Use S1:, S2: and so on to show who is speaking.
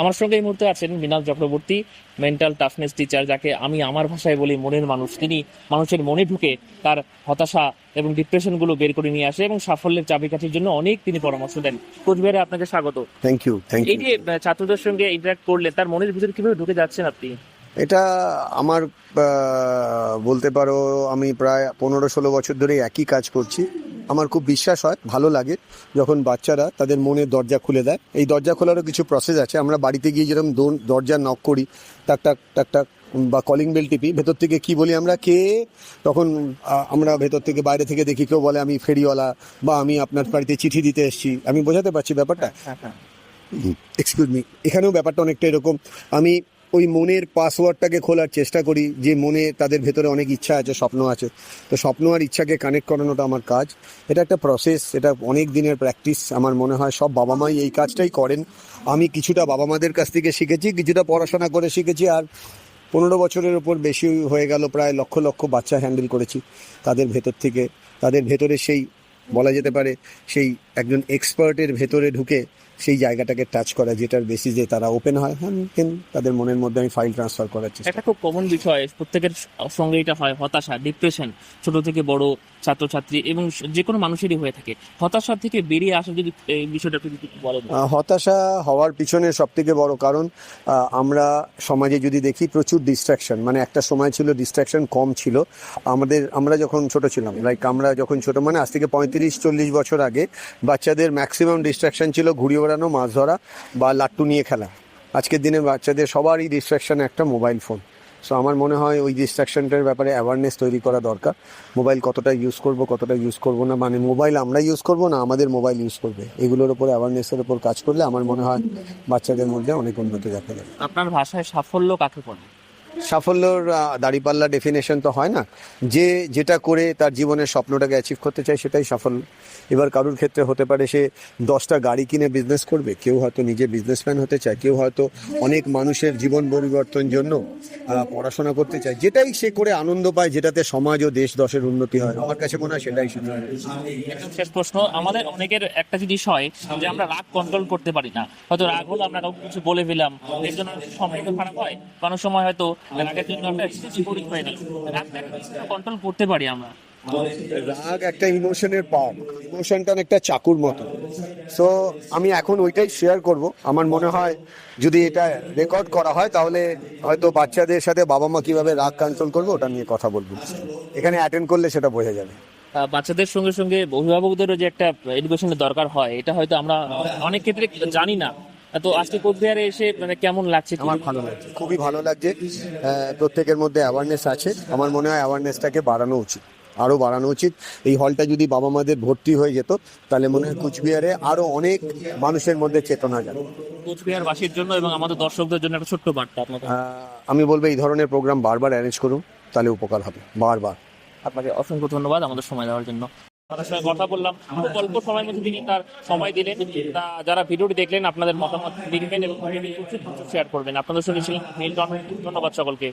S1: আমার সঙ্গে এই মুহূর্তে আছেন Mrinal Chakraborty mental toughness teacher যাকে আমি আমার ভাষায় বলি মনের মানুষ। তিনি মানুষের মনে ঢুকে তার হতাশা এবং ডিপ্রেশনগুলো বের করে নিয়ে আসে এবং সাফল্যের চাবিকাঠির জন্য অনেক তিনি পরামর্শ দেন। কোচবিহারে আপনাকে স্বাগত।
S2: থ্যাংক ইউ
S1: এই
S2: ইউ
S1: যে ছাত্রদের সঙ্গে ইন্টারাক্ট করলে তার মনের ভিতরে কীভাবে ঢুকে যাচ্ছেন আপনি?
S2: এটা আমার বলতে পারো আমি প্রায় পনেরো ষোলো বছর ধরে একই কাজ করছি। আমার খুব বিশ্বাস হয় ভালো লাগে যখন বাচ্চারা তাদের মনের দরজা খুলে দেয়। এই দরজা খোলারও কিছু প্রসেস আছে। আমরা বাড়িতে গিয়ে যেরকম দোর- দরজা নক করি টাক টাক টাক টাক বা কলিং বেল টিপি ভেতর থেকে কি বলি আমরা কে তখন আমরা ভেতর থেকে বাইরে থেকে দেখি কেউ বলে আমি ফেরিওয়ালা বা আমি আপনার বাড়িতে চিঠি দিতে এসেছি। আমি বোঝাতে পারছি ব্যাপারটা। এক্সকিউজ মি এখানেও ব্যাপারটা অনেকটা এরকম। আমি ওই মনের পাসওয়ার্ডটাকে খোলার চেষ্টা করি, যে মনে তাদের ভেতরে অনেক ইচ্ছা আছে, স্বপ্ন আছে। তো স্বপ্ন আর ইচ্ছাকে কানেক্ট করানোটা আমার কাজ। এটা একটা প্রসেস এটা অনেক দিনের প্র্যাকটিস আমার মনে হয় সব বাবা মাই এই কাজটাই করেন। আমি কিছুটা বাবা মাদের কাছ থেকে শিখেছি, কিছুটা পড়াশোনা করে শিখেছি, আর পনেরো বছরের ওপর বেশি হয়ে গেল, প্রায় লক্ষ লক্ষ বাচ্চা হ্যান্ডেল করেছি। তাদের ভেতর থেকে, তাদের ভেতরে সেই, বলা যেতে পারে, সেই একজন এক্সপার্টের ভেতরে ঢুকে সেই জায়গাটাকে টাচ করা যেটার বেসিসে তারা ওপেন হয় হ্যাঁ তাদের মনের মধ্যে আমি ফাইল ট্রান্সফার করার চেষ্টা
S1: একটা খুব কমন বিষয় প্রত্যেকের সঙ্গে এটা হয় হতাশা ডিপ্রেশন ছোট থেকে বড় ছাত্রছাত্রী এবং যে কোনো মানুষেরই হয়ে থাকে। হতাশা থেকে বেরিয়ে আসা যদি এই বিষয়টা একটু বলেন।
S2: হতাশা হওয়ার পিছনে সব থেকে বড় কারণ আমরা সমাজে যদি দেখি প্রচুর ডিস্ট্রাকশন মানে একটা সময় ছিল ডিস্ট্রাকশন কম ছিল। আমাদের আমরা যখন ছোট ছিলাম লাইক আমরা যখন ছোট মানে আজ থেকে পঁয়ত্রিশ চল্লিশ বছর আগে বাচ্চাদের ম্যাক্সিমাম ডিস্ট্রাকশন ছিল ঘুরিয়ে ওড়ানো মাছ ধরা বা লাট্টু নিয়ে খেলা। আজকের দিনে বাচ্চাদের সবারই ডিস্ট্রাকশন একটা মোবাইল ফোন সো আমার মনে হয় ওই ডিস্ট্রাকশনটার ব্যাপারে অ্যাওয়ারনেস তৈরি করা দরকার। মোবাইল কতটা ইউজ করব, কতটা ইউজ করব না মানে মোবাইল আমরা ইউজ করব না আমাদের মোবাইল ইউজ করবে? এগুলোর উপর অ্যাওয়ারনেসের উপর কাজ করলে আমার মনে হয় বাচ্চাদের মধ্যে অনেক উন্নতি দেখা যাবে।
S1: আপনার ভাষায় সাফল্য কাকে বলে?
S2: সাফল্যর দাঁড়িপাল্লা ডেফিনেশন তো হয় না। যে যেটা করে তার জীবনের স্বপ্নটাকে অ্যাচিভ করতে চায় সেটাই সাফল্য। এবার কারোর ক্ষেত্রে হতে পারে সে দশটা গাড়ি কিনে বিজনেস করবে, কেউ হয়তো নিজে বিজনেসম্যান হতে চায়, কেউ হয়তো অনেক মানুষের জীবন পরিবর্তন জন্য পড়াশোনা করতে চায়। যেটাই সে করে আনন্দ পায়, যেটাতে সমাজ ও দেশ দশের উন্নতি হয়। আমার কাছে মনে হয় সেটাই
S1: শেষ প্রশ্ন, আমাদের অনেকের একটা জিনিস হয় যে আমরা রাগ কন্ট্রোল করতে পারি না। হয়তো রাগ হলো আমরা কিছু বলে ফেলাম এর জন্য সম্পর্ক খারাপ হয়। কোনো সময় হয়তো রাগের জন্য আমরা বিপরীত হয়ে গেল রাগটা কন্ট্রোল করতে পারি আমরা।
S2: রাগ একটা ইমোশনের পার্ট ইমোশনটা অনেকটা চাকুর মতো। সো আমি এখন ওইটাই শেয়ার করব। আমার মনে হয় যদি এটা রেকর্ড করা হয় তাহলে হয়তো বাচ্চাদের সাথে বাবা মা কীভাবে রাগ কন্ট্রোল করবে ওটা নিয়ে কথা বলব। এখানে অ্যাটেন্ড করলে সেটা বোঝা যাবে।
S1: বাচ্চাদের সঙ্গে সঙ্গে অভিভাবকদেরও যে একটা এডুকেশনের দরকার হয় এটা হয়তো আমরা অনেক ক্ষেত্রে জানি না। তো আজকে কোচবিহারে এসে মানে কেমন লাগছে
S2: আমার ভালো লাগছে খুবই ভালো লাগছে। প্রত্যেকের মধ্যে অ্যাওয়ারনেস আছে। আমার মনে হয় অ্যাওয়ারনেসটাকে বাড়ানো উচিত আরও বাড়ানো উচিত। এই হলটা যদি বাবা মাদের ভর্তি হয়ে যেত তাহলে মনে হয় কুচবিহারে আরও অনেক মানুষের মধ্যে চেতনা যাবে
S1: কোচবিহার বাসীর জন্য এবং আমাদের দর্শকদের জন্য একটা ছোট্ট বার্তা
S2: আমি বলব এই ধরনের প্রোগ্রাম বারবার অ্যারেঞ্জ করুন তাহলে উপকার হবে বারবার।
S1: আপনাকে অসংখ্য ধন্যবাদ আমাদের সময় দেওয়ার জন্য। আপনার সঙ্গে কথা বললাম। খুব অল্প সময়ের মধ্যে তিনি তার সময় দিলেন। তা যারা ভিডিওটি দেখলেন, আপনাদের মতামত লিখবেন এবং শেয়ার করবেন। আপনাদের সঙ্গে ছিলেন ধন্যবাদ সকলকে।